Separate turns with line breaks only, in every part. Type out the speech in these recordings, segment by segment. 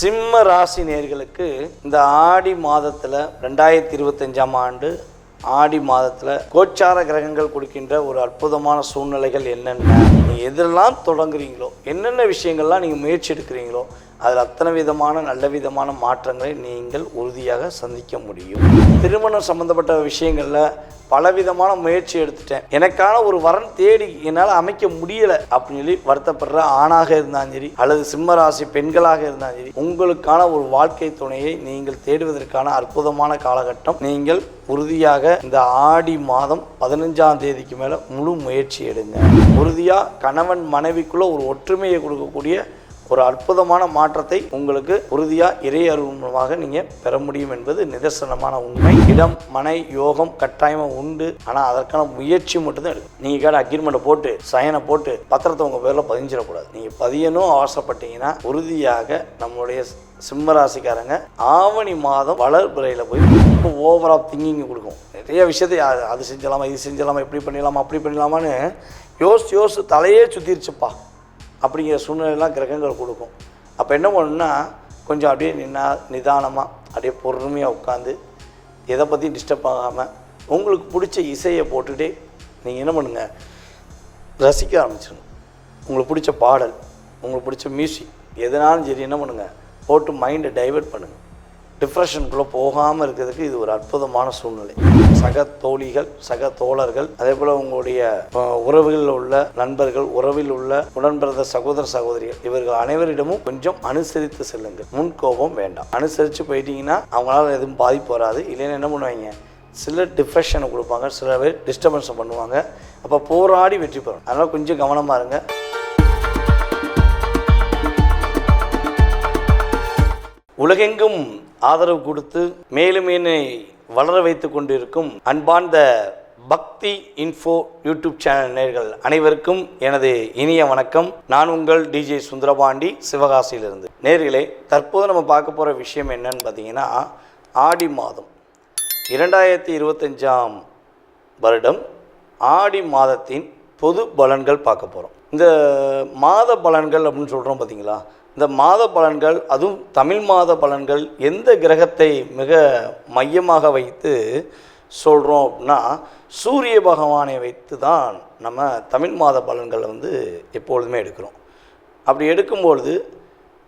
சிம்ம ராசி நேர்களுக்கு இந்த ஆடி மாதத்தில் ரெண்டாயிரத்தி இருபத்தஞ்சாம் ஆண்டு ஆடி மாதத்தில் கோச்சார கிரகங்கள் கொடுக்கின்ற ஒரு அற்புதமான சூழ்நிலைகள் என்னென்ன நீங்கள் எதெல்லாம் தொடங்குறீங்களோ என்னென்ன விஷயங்கள்லாம் நீங்கள் முயற்சி எடுக்கிறீங்களோ அதில் அத்தனை விதமான நல்ல விதமான மாற்றங்களை நீங்கள் உறுதியாக சந்திக்க முடியும். திருமணம் சம்மந்தப்பட்ட விஷயங்களில் பலவிதமான முயற்சி எடுத்துட்டேன். எனக்கான ஒரு வரன் தேடி என்னால் அமைக்க முடியலை அப்படின்னு சொல்லி வருத்தப்படுற ஆணாக இருந்தாலும் சரி அல்லது சிம்மராசி பெண்களாக இருந்தாலும் சரி உங்களுக்கான ஒரு வாழ்க்கை துணையை நீங்கள் தேடுவதற்கான அற்புதமான காலகட்டம். நீங்கள் உறுதியாக இந்த ஆடி மாதம் பதினஞ்சாம் தேதிக்கு மேலே முழு முயற்சி எடுங்க. உறுதியாக கணவன் மனைவிக்குள்ளே ஒரு ஒற்றுமையை கொடுக்கக்கூடிய ஒரு அற்புதமான மாற்றத்தை உங்களுக்கு உறுதியாக இறை மூலமாக நீங்கள் பெற முடியும் என்பது நிதர்சனமான உண்மை. இடம் மனை யோகம் கட்டாயமாக உண்டு. ஆனால் அதற்கான முயற்சி மட்டும்தான் எடுக்கும். நீங்கள் கேட்ட அக்ரிமெண்ட்டை போட்டு சயனை போட்டு பத்திரத்தை உங்கள் பேரில் பதிஞ்சிடக்கூடாது. நீங்கள் பதியணும் அவசரப்பட்டீங்கன்னா உறுதியாக நம்மளுடைய சிம்ம ராசிக்காரங்க ஆவணி மாதம் வளர்பிறையில் போய் ரொம்ப ஓவர் ஆஃப் திங்கிங் கொடுக்கும். நிறைய விஷயத்தை அது- அது செஞ்சலாமா இது செஞ்சலாமா இப்படி பண்ணிடலாமா அப்படி பண்ணிடலாமான்னு யோசிச்சு யோசிச்சு தலையே சுற்றிருச்சுப்பா அப்படிங்கிற சூழ்நிலையெல்லாம் கிரகங்கள் கொடுக்கும். அப்போ என்ன பண்ணணும்னா கொஞ்சம் அப்படியே நின்னா நிதானமாக அப்படியே பொறுமையாக உட்காந்து எதை பற்றியும் டிஸ்டர்ப் ஆகாமல் உங்களுக்கு பிடிச்ச இசையை போட்டுகிட்டே நீங்கள் என்ன பண்ணுங்கள் ரசிக்க ஆரம்பிச்சிடணும். உங்களுக்கு பிடிச்ச பாடல் உங்களுக்கு பிடிச்ச மியூசிக் எதனாலும் சரி என்ன பண்ணுங்கள் போட்டு மைண்டை டைவர்ட் பண்ணுங்கள் டிப்ரெஷனுக்குள்ளே போகாமல் இருக்கிறதுக்கு இது ஒரு அற்புதமான சூழ்நிலை. சக தோழிகள் சக தோழர்கள் அதே போல் உங்களுடைய உறவுகளில் உள்ள நண்பர்கள் உறவில் உள்ள உடன்பிறந்த சகோதர சகோதரிகள் இவர்கள் அனைவரிடமும் கொஞ்சம் அனுசரித்து செல்லுங்கள். முன் கோபம் வேண்டாம். அனுசரித்து போயிட்டீங்கன்னா அவங்களால எதுவும் பாதிப்பு வராது. இல்லைன்னா என்ன பண்ணுவாங்க? சில டிப்ரெஷனை கொடுப்பாங்க. சில பேர் டிஸ்டர்பன்ஸை பண்ணுவாங்க. அப்போ போராடி வெற்றி பெறும் அதனால் கொஞ்சம் கவனமாக இருங்க. உலகெங்கும் ஆதரவு கொடுத்து மேலும் என்னை வளர வைத்து கொண்டிருக்கும் அன்பார்ந்த பக்தி இன்ஃபோ யூடியூப் சேனல் நேர்கள் அனைவருக்கும் எனது இனிய வணக்கம். நான் உங்கள் டிஜே சுந்தரபாண்டி சிவகாசியிலிருந்து. நேர்களே தற்போது நம்ம பார்க்க போகிற விஷயம் என்னன்னு பார்த்தீங்கன்னா ஆடி மாதம். இரண்டாயிரத்தி இருபத்தஞ்சாம் வருடம் ஆடி மாதத்தின் பொது பலன்கள் பார்க்க போகிறோம் இந்த மாத பலன்கள் அப்படின்னு சொல்கிறோம் பார்த்தீங்களா இந்த மாத பலன்கள் அதுவும் தமிழ் மாத பலன்கள் எந்த கிரகத்தை மிக மையமாக வைத்து சொல்கிறோம் அப்படின்னா சூரிய பகவானை வைத்து தான் நம்ம தமிழ் மாத பலன்களை வந்து எப்பொழுதுமே எடுக்கிறோம். அப்படி எடுக்கும்பொழுது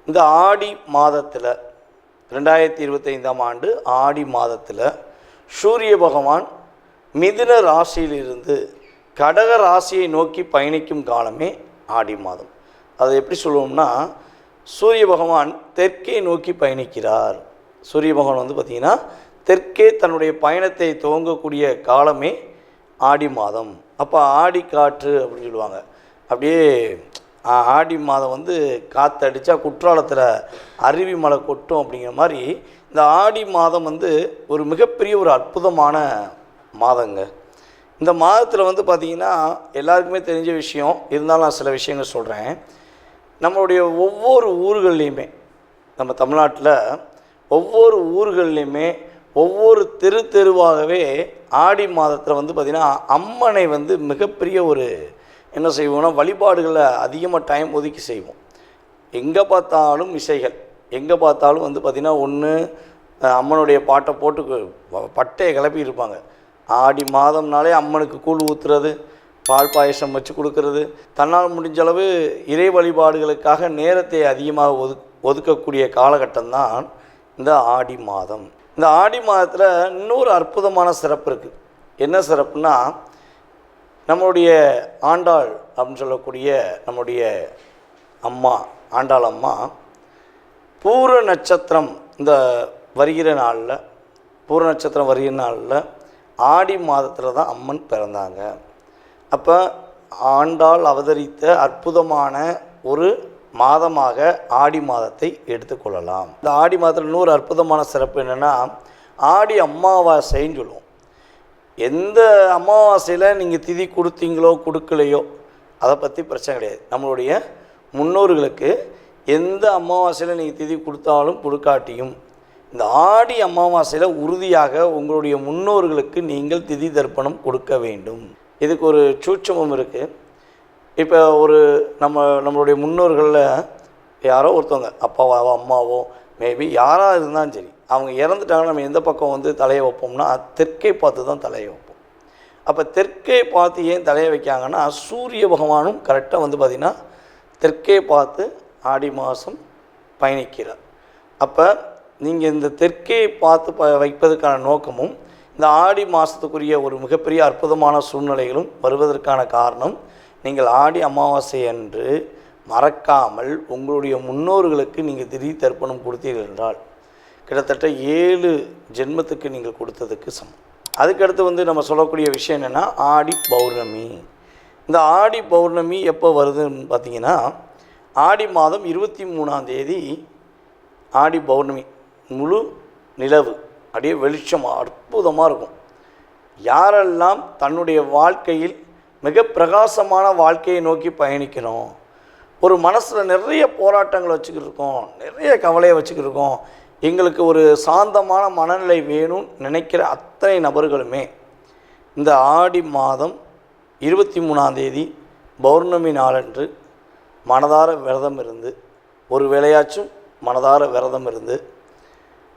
இந்த ஆடி மாதத்தில் ரெண்டாயிரத்தி இருபத்தைந்தாம் ஆண்டு ஆடி மாதத்தில் சூரிய பகவான் மிதுன ராசியிலிருந்து கடக ராசியை நோக்கி பயணிக்கும் காலமே ஆடி மாதம். அதை எப்படி சொல்லுவோம்னா சூரிய பகவான் தெற்கே நோக்கி பயணிக்கிறார். சூரிய பகவான் வந்து பார்த்திங்கன்னா தெற்கே தன்னுடைய பயணத்தை துவங்கக்கூடிய காலமே ஆடி மாதம். அப்போ ஆடி காற்று அப்படின்னு சொல்லுவாங்க. அப்படியே ஆடி மாதம் வந்து காற்றடிச்சா குற்றாலத்தில் அருவி மலை கொட்டும் அப்படிங்கிற மாதிரி இந்த ஆடி மாதம் வந்து ஒரு மிகப்பெரிய ஒரு அற்புதமான மாதங்க. இந்த மாதத்தில் வந்து பார்த்திங்கன்னா எல்லாருக்குமே தெரிஞ்ச விஷயம் இருந்தாலும் நான் சில விஷயங்கள் சொல்கிறேன் நம்மளுடைய ஒவ்வொரு ஊர்கள்லேயுமே நம்ம தமிழ்நாட்டில் ஒவ்வொரு ஊர்கள்லேயுமே ஒவ்வொரு தெரு தெருவாகவே ஆடி மாதத்தில் வந்து பார்த்திங்கன்னா அம்மனை வந்து மிகப்பெரிய ஒரு என்ன செய்வோம்னா வழிபாடுகளை அதிகமாக டைம் ஒதுக்கி செய்வோம். எங்கே பார்த்தாலும் இசைகள் எங்கே பார்த்தாலும் வந்து பார்த்திங்கன்னா ஒன்று அம்மனுடைய பாட்டை போட்டு பட்டையை கிளப்பி இருப்பாங்க ஆடி மாதம்னாலே அம்மனுக்கு கூழ் ஊற்றுறது பால் பாயசம் வச்சு கொடுக்கறது. தன்னால் முடிஞ்ச அளவு இறை வழிபாடுகளுக்காக நேரத்தை அதிகமாக ஒது ஒதுக்கக்கூடிய காலகட்டம்தான் இந்த ஆடி மாதம். இந்த ஆடி மாதத்தில் இன்னொரு அற்புதமான சிறப்பு இருக்குது என்ன சிறப்புனா நம்மளுடைய ஆண்டாள் அப்படின்னு சொல்லக்கூடிய நம்முடைய அம்மா ஆண்டாள் அம்மா பூர நட்சத்திரம் இந்த வருகிற நாளில் பூர நட்சத்திரம் வருகிற நாளில் ஆடி மாதத்தில் தான் அம்மன் பிறந்தாங்க. அப்போ ஆண்டாள் அவதரித்த அற்புதமான ஒரு மாதமாக ஆடி மாதத்தை எடுத்துக்கொள்ளலாம். இந்த ஆடி மாதத்தில் இன்னொரு அற்புதமான சிறப்பு என்னென்னா ஆடி அமாவாசைன்னு சொல்லுவோம். எந்த அமாவாசையில் நீங்கள் திதி கொடுத்தீங்களோ கொடுக்கலையோ அதை பற்றி பிரச்சனை கிடையாது. நம்மளுடைய முன்னோர்களுக்கு எந்த அமாவாசையில் நீங்கள் திதி கொடுத்தாலும் கொடுக்காட்டியும் இந்த ஆடி அமாவாசையில் உறுதியாக உங்களுடைய முன்னோர்களுக்கு நீங்கள் திதி தர்ப்பணம் கொடுக்க வேண்டும். இதுக்கு ஒரு சூட்சமும் இருக்குது இப்போ ஒரு நம்ம நம்மளுடைய முன்னோர்களில் யாரோ ஒருத்தவங்க அப்பாவாவோ அம்மாவோ மேபி யாராக இருந்தாலும் சரி அவங்க இறந்துட்டாங்கன்னா நம்ம எந்த பக்கம் வந்து தலையை வைப்போம்னா தெற்கே பார்த்து தான் தலையை வைப்போம். அப்போ தெற்கே பார்த்து ஏன் தலையை வைக்காங்கன்னா சூரிய பகவானும் கரெக்டாக வந்து பார்த்திங்கன்னா தெற்கே பார்த்து ஆடி மாதம் பயணிக்கிறார். அப்போ நீங்கள் இந்த தெற்கே பார்த்து ப வைப்பதற்கான நோக்கமும் இந்த ஆடி மாதத்துக்குரிய ஒரு மிகப்பெரிய அற்புதமான சூழ்நிலைகளும் வருவதற்கான காரணம் நீங்கள் ஆடி அமாவாசை அன்று மறக்காமல் உங்களுடைய முன்னோர்களுக்கு நீங்கள் திடீர் தர்ப்பணம் கொடுத்தீர்கள் என்றால் கிட்டத்தட்ட ஏழு ஜென்மத்துக்கு நீங்கள் கொடுத்ததுக்கு சமம். அதுக்கடுத்து வந்து நம்ம சொல்லக்கூடிய விஷயம் என்னென்னா ஆடி பௌர்ணமி. இந்த ஆடி பௌர்ணமி எப்போ வருதுன்னு பார்த்தீங்கன்னா ஆடி மாதம் இருபத்தி மூணாம் தேதி ஆடி பௌர்ணமி முழு நிலவு. அப்படியே வெளிச்சம் அற்புதமாக இருக்கும். யாரெல்லாம் தன்னுடைய வாழ்க்கையில் மிக பிரகாசமான வாழ்க்கையை நோக்கி பயணிக்கிறோம் ஒரு மனசில் நிறைய போராட்டங்களை வச்சுக்கிட்டு இருக்கோம் நிறைய கவலையை வச்சுக்கிட்டு இருக்கோம் எங்களுக்கு ஒரு சாந்தமான மனநிலை வேணும்னு நினைக்கிற அத்தனை நபர்களுமே இந்த ஆடி மாதம் இருபத்தி மூணாம் தேதி பௌர்ணமி நாளன்று மனதார விரதம் இருந்து ஒரு வேளையாச்சும் மனதார விரதம் இருந்து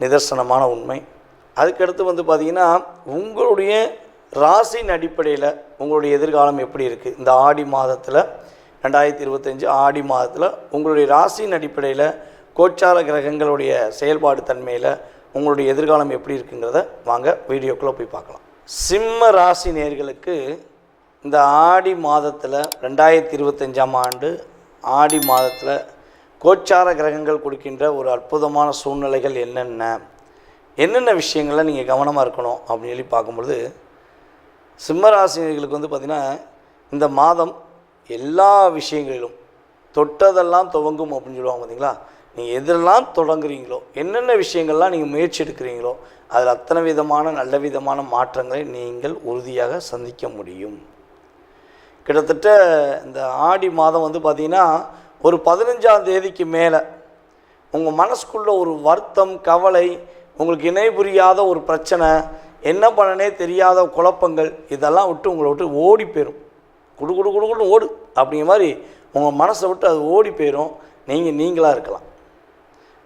நிதர்சனமான உண்மை. அதுக்கடுத்து வந்து பார்த்திங்கன்னா உங்களுடைய ராசியின் அடிப்படையில் உங்களுடைய எதிர்காலம் எப்படி இருக்குது இந்த ஆடி மாதத்தில் ரெண்டாயிரத்தி இருபத்தஞ்சு ஆடி மாதத்தில் உங்களுடைய ராசியின் அடிப்படையில் கோச்சார கிரகங்களுடைய செயல்பாடு தன்மையில் உங்களுடைய எதிர்காலம் எப்படி இருக்குங்கிறத வாங்க வீடியோக்குள்ளே போய் பார்க்கலாம். சிம்ம ராசி நேர்களுக்கு இந்த ஆடி மாதத்தில் ரெண்டாயிரத்தி இருபத்தஞ்சாம் ஆண்டு ஆடி மாதத்தில் கோச்சார கிரகங்கள் கொடுக்கின்ற ஒரு அற்புதமான சூழ்நிலைகள் என்னென்ன? என்னென்ன விஷயங்கள்லாம் நீங்கள் கவனமாக இருக்கணும்? அப்படின்னு சொல்லி பார்க்கும்பொழுது சிம்மராசினியர்களுக்கு வந்து பார்த்திங்கன்னா இந்த மாதம் எல்லா விஷயங்களிலும் தொட்டதெல்லாம் துவங்கும் அப்படின்னு சொல்லுவாங்க பார்த்தீங்களா நீங்கள் எதெல்லாம் தொடங்குறீங்களோ என்னென்ன விஷயங்கள்லாம் நீங்கள் முயற்சி எடுக்கிறீங்களோ அதில் அத்தனை விதமான நல்ல விதமான மாற்றங்களை நீங்கள் உறுதியாக சந்திக்க முடியும். கிட்டத்தட்ட இந்த ஆடி மாதம் வந்து பார்த்திங்கன்னா ஒரு பதினஞ்சாம் தேதிக்கு மேலே உங்கள் மனசுக்குள்ள ஒரு வருத்தம் கவலை உங்களுக்கு இணை புரியாத ஒரு பிரச்சனை என்ன பண்ணனே தெரியாத குழப்பங்கள் இதெல்லாம் விட்டு உங்களை விட்டு ஓடி போயிடும் குடு குடு குடு குடுன்னு ஓடு. அப்படிங்கிற மாதிரி உங்கள் மனசை விட்டு அது ஓடி போயிடும் நீங்கள் நீங்களாக இருக்கலாம்.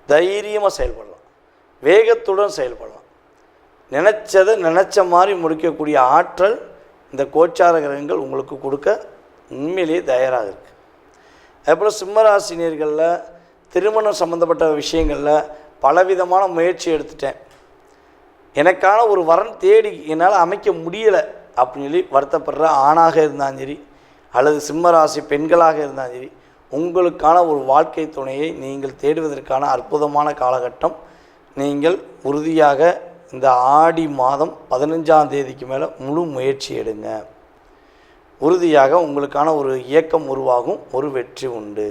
தைரியமாக செயல்படலாம். வேகத்துடன் செயல்படலாம். நினச்சதை நினச்ச மாதிரி முடிக்கக்கூடிய ஆற்றல் இந்த கோச்சார கிரகங்கள் உங்களுக்கு கொடுக்க உண்மையிலேயே தயாராக இருக்குது அதுபோல் சிம்மராசினியர்களில் திருமணம் சம்மந்தப்பட்ட விஷயங்களில் பலவிதமான முயற்சி எடுத்துட்டேன். எனக்கான ஒரு வரன் தேடி என்னால் அமைக்க முடியலை அப்படின்னு சொல்லி வருத்தப்படுற ஆணாக இருந்தாலும் சரி அல்லது சிம்மராசி பெண்களாக இருந்தாலும் சரி உங்களுக்கான ஒரு வாழ்க்கை துணையை நீங்கள் தேடுவதற்கான அற்புதமான காலகட்டம். நீங்கள் உறுதியாக இந்த ஆடி மாதம் பதினஞ்சாம் தேதிக்கு மேலே முழு முயற்சி எடுங்க. உறுதியாக உங்களுக்கான ஒரு இயக்கம் உருவாகும் ஒரு வெற்றி உண்டு.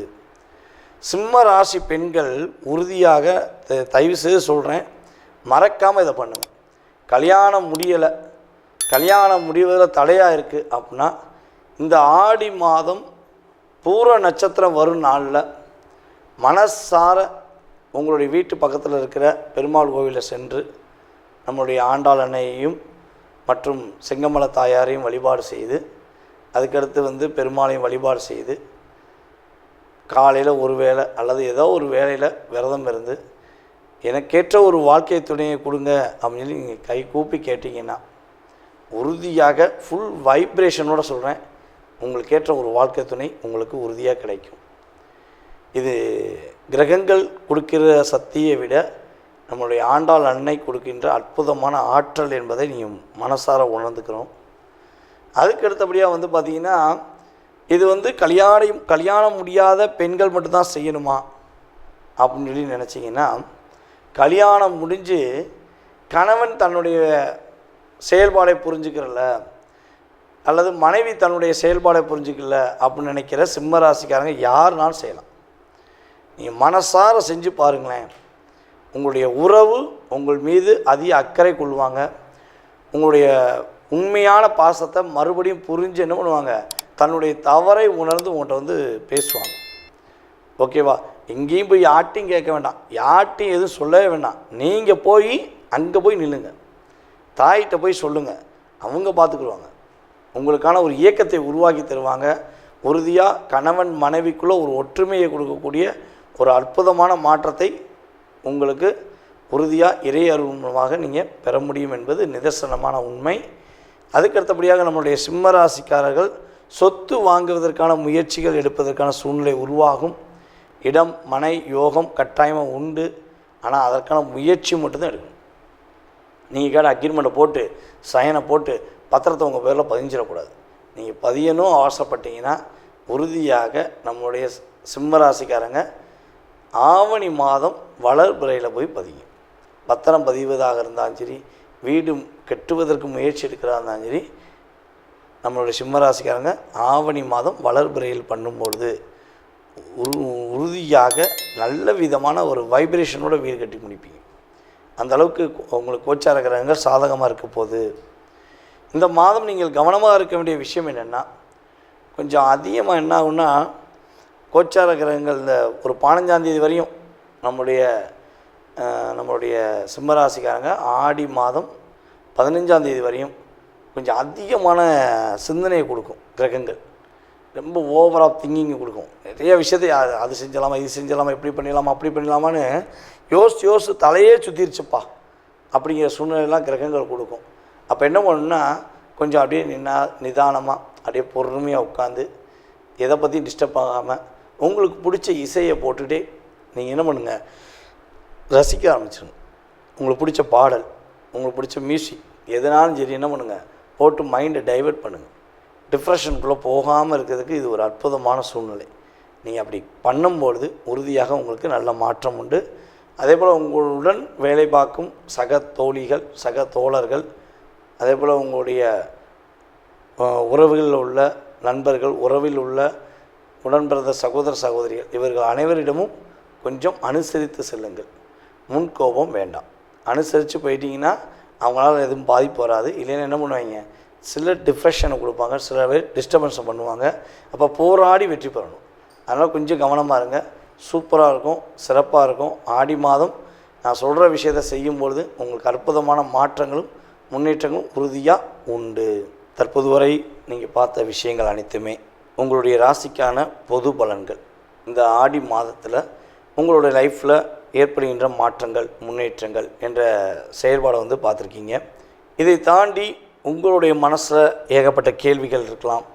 சிம்ம ராசி பெண்கள் உறுதியாக த- தயவு செய்து சொல்கிறேன் மறக்காமல் இதை பண்ணுங்கள் கல்யாணம் முடியலை கல்யாணம் முடிவதில் தடையாக இருக்குது அப்படின்னா இந்த ஆடி மாதம் பூர நட்சத்திரம் வரும் நாளில் மனசார உங்களுடைய வீட்டு பக்கத்தில் இருக்கிற பெருமாள் கோவிலில் சென்று நம்மளுடைய ஆண்டாள் அன்னையையும் மற்றும் செங்கமல தாயாரையும் வழிபாடு செய்து அதுக்கடுத்து வந்து பெருமாளையும் வழிபாடு செய்து காலையில் ஒரு வேளை அல்லது ஏதோ ஒரு வேளையில் விரதம் இருந்து எனக்கேற்ற ஒரு வாழ்க்கை துணையை கொடுங்க அப்படின்னு சொல்லி நீங்கள் கை கூப்பி கேட்டிங்கன்னா உறுதியாக ஃபுல் வைப்ரேஷனோட சொல்கிறேன் உங்களுக்கு ஏற்ற ஒரு வாழ்க்கை துணை உங்களுக்கு உறுதியாக கிடைக்கும். இது கிரகங்கள் கொடுக்கிற சக்தியை விட நம்மளுடைய ஆண்டாள் அன்னை கொடுக்கின்ற அற்புதமான ஆற்றல் என்பதை நீங்கள் மனசார உணர்ந்துக்கிறோம். அதுக்கு அடுத்தபடியாக வந்து பார்த்திங்கன்னா இது வந்து கல்யாணம் கல்யாணம் முடியாத பெண்கள் மட்டும்தான் செய்யணுமா? அப்படின்னு சொல்லி நினச்சிங்கன்னா கல்யாணம் முடிஞ்சு கணவன் தன்னுடைய செயல்பாடை புரிஞ்சுக்கிறல அல்லது மனைவி தன்னுடைய செயல்பாடை புரிஞ்சுக்கல அப்படின்னு நினைக்கிற சிம்ம ராசிக்காரங்க யாருனாலும் செய்யலாம். நீங்கள் மனசார செஞ்சு பாருங்களேன். உங்களுடைய உறவு உங்கள் மீது அதிக அக்கறை கொள்வாங்க. உங்களுடைய உண்மையான பாசத்தை மறுபடியும் புரிஞ்சு என்ன பண்ணுவாங்க தன்னுடைய தவறை உணர்ந்து உங்கள்கிட்ட வந்து பேசுவாங்க. ஓகேவா? எங்கேயும் போய் யார்ட்டையும் கேட்க வேண்டாம். யார்ட்டையும் எதுவும் சொல்லவே வேண்டாம். நீங்கள் போய் அங்கே போய் நில்லுங்க. தாயிட்ட போய் சொல்லுங்கள் அவங்க பார்த்துக்குருவாங்க உங்களுக்கான ஒரு இயக்கத்தை உருவாக்கி தருவாங்க. உறுதியாக கணவன் மனைவிக்குள்ளே ஒரு ஒற்றுமையை கொடுக்கக்கூடிய ஒரு அற்புதமான மாற்றத்தை உங்களுக்கு உறுதியாக இறை அருள் மூலமாக நீங்கள் பெற முடியும் என்பது நிதர்சனமான உண்மை. அதுக்கடுத்தபடியாக நம்மளுடைய சிம்மராசிக்காரர்கள் சொத்து வாங்குவதற்கான முயற்சிகள் எடுப்பதற்கான சூழ்நிலை உருவாகும். இடம் மனை யோகம் கட்டாயமாக உண்டு. ஆனால் அதற்கான முயற்சி மட்டும்தான் எடுக்கணும். நீங்கள் கேட்ட அக்ரிமெண்ட்டை போட்டு சயனை போட்டு பத்திரத்தை உங்கள் பேரில் பதிஞ்சிடக்கூடாது. நீங்கள் பதியணும் அவசரப்பட்டீங்கன்னா உறுதியாக நம்மளுடைய சிம்மராசிக்காரங்க ஆவணி மாதம் வளர்பிறையில் போய் பதியும். பத்திரம் பதிவதாக இருந்தாலும் சரி வீடு கட்டுவதற்கு முயற்சி எடுக்கிறதா இருந்தாலும் சரி நம்மளுடைய சிம்மராசிக்காரங்க ஆவணி மாதம் வளர்பிறையில் பண்ணும்பொழுது உரு உறுதியாக நல்ல விதமான ஒரு வைப்ரேஷனோட வீடு கட்டி முடிப்பீங்க. அந்த அளவுக்கு உங்களுக்கு கோச்சார கிரகங்கள் சாதகமாக இருக்க போகுது. இந்த மாதம் நீங்கள் கவனமாக இருக்க வேண்டிய விஷயம் என்னென்னா கொஞ்சம் அதிகமாக என்ன ஆகுன்னா கோச்சார கிரகங்கள் இந்த ஒரு பதினஞ்சாந்தேதி வரையும் நம்முடைய நம்மளுடைய சிம்மராசிக்காரங்க ஆடி மாதம் பதினஞ்சாந்தேதி வரையும் கொஞ்சம் அதிகமான சிந்தனையை கொடுக்கும் கிரகங்கள். ரொம்ப ஓவர் ஆஃப் திங்கிங் கொடுக்கும். நிறைய விஷயத்தை அது- அது செஞ்சலாமா இது செஞ்சலாமா இப்படி பண்ணிடலாமா அப்படி பண்ணிடலாமான்னு யோசிச்சு யோசிச்சு தலையே சுற்றிருச்சுப்பா அப்படிங்கிற சூழ்நிலையெல்லாம் கிரகங்கள் கொடுக்கும். அப்போ என்ன பண்ணணும்னா கொஞ்சம் அப்படியே நின்னா நிதானமாக அப்படியே பொறுமையாக உட்காந்து எதை பற்றியும் டிஸ்டர்ப் ஆகாமல் உங்களுக்கு பிடிச்ச இசையை போட்டுகிட்டே நீங்கள் என்ன பண்ணுங்கள் ரசிக்க ஆரம்பிச்சிருங்க உங்களுக்கு பிடிச்ச பாடல் உங்களுக்கு பிடிச்ச மியூசிக் எதனாலும் சரி என்ன பண்ணுங்கள் போட்டு மைண்டை டைவர்ட் பண்ணுங்கள் டிப்ரெஷனுக்குள்ளே போகாமல் இருக்கிறதுக்கு இது ஒரு அற்புதமான சூழ்நிலை. நீங்கள் அப்படி பண்ணும்பொழுது உறுதியாக உங்களுக்கு நல்ல மாற்றம் உண்டு. அதே போல் உங்களுடன் வேலை பார்க்கும் சக தோழிகள் சக தோழர்கள் அதே போல் உங்களுடைய உறவுகளில் உள்ள நண்பர்கள் உறவில் உள்ள உடன்பிறந்த சகோதர சகோதரிகள் இவர்கள் அனைவரிடமும் கொஞ்சம் அனுசரித்து செல்லுங்கள். முன்கோபம் வேண்டாம். அனுசரித்து போயிட்டீங்கன்னா அவங்களால எதுவும் பாதிப்பு வராது. இல்லைன்னா என்ன பண்ணுவாங்க? சில டிப்ரெஷனை கொடுப்பாங்க. சில பேர் டிஸ்டர்பன்ஸை பண்ணுவாங்க. அப்போ போராடி வெற்றி பெறணும். அதனால் கொஞ்சம் கவனமாக இருங்க. சூப்பராக இருக்கும். சிறப்பாக இருக்கும். ஆடி மாதம் நான் சொல்கிற விஷயத்தை செய்யும்பொழுது உங்களுக்கு அற்புதமான மாற்றங்களும் முன்னேற்றங்களும் உறுதியாக உண்டு. தற்போது வரை நீங்கள் பார்த்த விஷயங்கள் அனைத்துமே உங்களுடைய ராசிக்கான பொது பலன்கள். இந்த ஆடி மாதத்தில் உங்களுடைய லைஃப்பில் ஏற்படுகின்ற மாற்றங்கள் முன்னேற்றங்கள் என்ற செயல்பாடை வந்து பார்த்துருக்கீங்க. இதை தாண்டி உங்களுடைய மனசில் ஏகப்பட்ட கேள்விகள் இருக்கலாம்.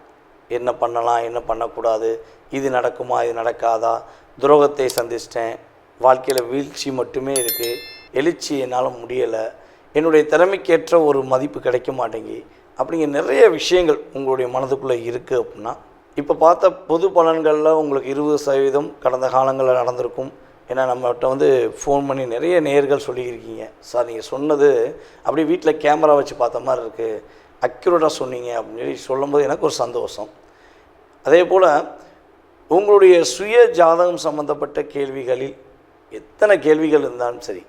என்ன பண்ணலாம் என்ன பண்ணக்கூடாது இது நடக்குமா இது நடக்காதா? துரோகத்தை சந்திச்சிட்டேன். வாழ்க்கையில் வீழ்ச்சி மட்டுமே இருக்குது எழுச்சி என்னால் முடியலை. என்னுடைய திறமைக்கேற்ற ஒரு மதிப்பு கிடைக்க மாட்டேங்கி அப்படிங்கிற நிறைய விஷயங்கள் உங்களுடைய மனதுக்குள்ளே இருக்குது அப்படின்னா இப்போ பார்த்த பொது பலன்களில் உங்களுக்கு இருபது சதவீதம் கடந்த காலங்களில் நடந்திருக்கும். ஏன்னா நம்மகிட்ட வந்து ஃபோன் பண்ணி நிறைய நேர்கள் சொல்லியிருக்கீங்க. சார் நீங்கள் சொன்னது அப்படியே வீட்டில் கேமரா வச்சு பார்த்த மாதிரி இருக்குது அக்யூரேட்டாக சொன்னீங்க அப்படின்னு சொல்லி சொல்லும்போது எனக்கு ஒரு சந்தோஷம். அதே போல் உங்களுடைய சுய ஜாதகம் சம்மந்தப்பட்ட கேள்விகளில் எத்தனை கேள்விகள் இருந்தாலும் சரி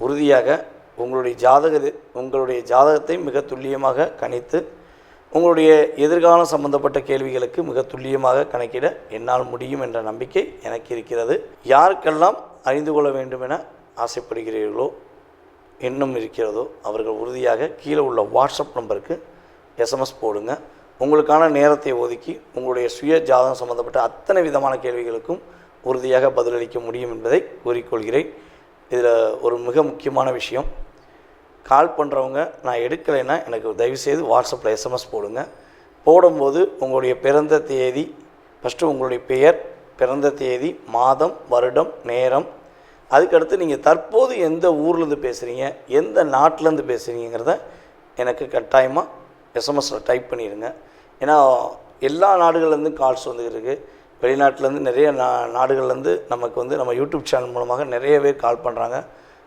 உறுதியாக உங்களுடைய ஜாதக உங்களுடைய ஜாதகத்தை மிக துல்லியமாக கணித்து உங்களுடைய எதிர்காலம் சம்பந்தப்பட்ட கேள்விகளுக்கு மிக துல்லியமாக கணக்கிட என்னால் முடியும் என்ற நம்பிக்கை எனக்கு இருக்கிறது. யாருக்கெல்லாம் அறிந்து கொள்ள வேண்டும் என ஆசைப்படுகிறீர்களோ இன்னும் இருக்கிறதோ அவர்கள் உறுதியாக கீழே உள்ள வாட்ஸ்அப் நம்பருக்கு எஸ்எம்எஸ் போடுங்க. உங்களுக்கான நேரத்தை ஒதுக்கி உங்களுடைய சுய ஜாதகம் சம்பந்தப்பட்ட அத்தனை விதமான கேள்விகளுக்கும் உறுதியாக பதிலளிக்க முடியும் என்பதை கூறிக்கொள்கிறேன். இதில் ஒரு மிக முக்கியமான விஷயம் கால் பண்ணுறவங்க நான் எடுக்கலைன்னா எனக்கு தயவுசெய்து வாட்ஸ்அப்பில் எஸ்எம்எஸ் போடுங்க. போடும்போது உங்களுடைய பிறந்த தேதி ஃபஸ்ட்டு உங்களுடைய பெயர் பிறந்த தேதி மாதம் வருடம் நேரம். அதுக்கடுத்து நீங்கள் தற்போது எந்த ஊர்லேருந்து பேசுகிறீங்க எந்த நாட்டிலேருந்து பேசுகிறீங்கிறத எனக்கு கட்டாயமாக எஸ்எம்எஸில் டைப் பண்ணிடுங்க. ஏன்னா எல்லா நாடுகள்லேருந்து கால்ஸ் வந்துருக்கு வெளிநாட்டிலேருந்து நிறைய நா நாடுகள்லேருந்து நமக்கு வந்து நம்ம யூடியூப் சேனல் மூலமாக நிறைய பேர் கால் பண்ணுறாங்க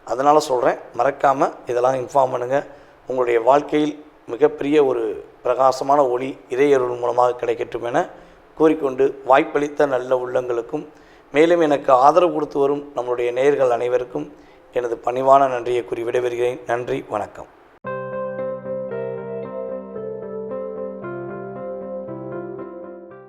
அதனால் சொல்கிறேன் மறக்காமல் இதெல்லாம் இன்ஃபார்ம் பண்ணுங்கள் உங்களுடைய வாழ்க்கையில் மிகப்பெரிய ஒரு பிரகாசமான ஒளி இறையருள் மூலமாக கிடைக்கட்டும் என கூறிக்கொண்டு வாய்ப்பளித்த நல்ல உள்ளங்களுக்கும் மேலும் எனக்கு ஆதரவு கொடுத்து வரும் நம்முடைய நேயர்கள் அனைவருக்கும் எனது பணிவான நன்றியை கூறி விடைபெறுகிறேன். நன்றி வணக்கம்.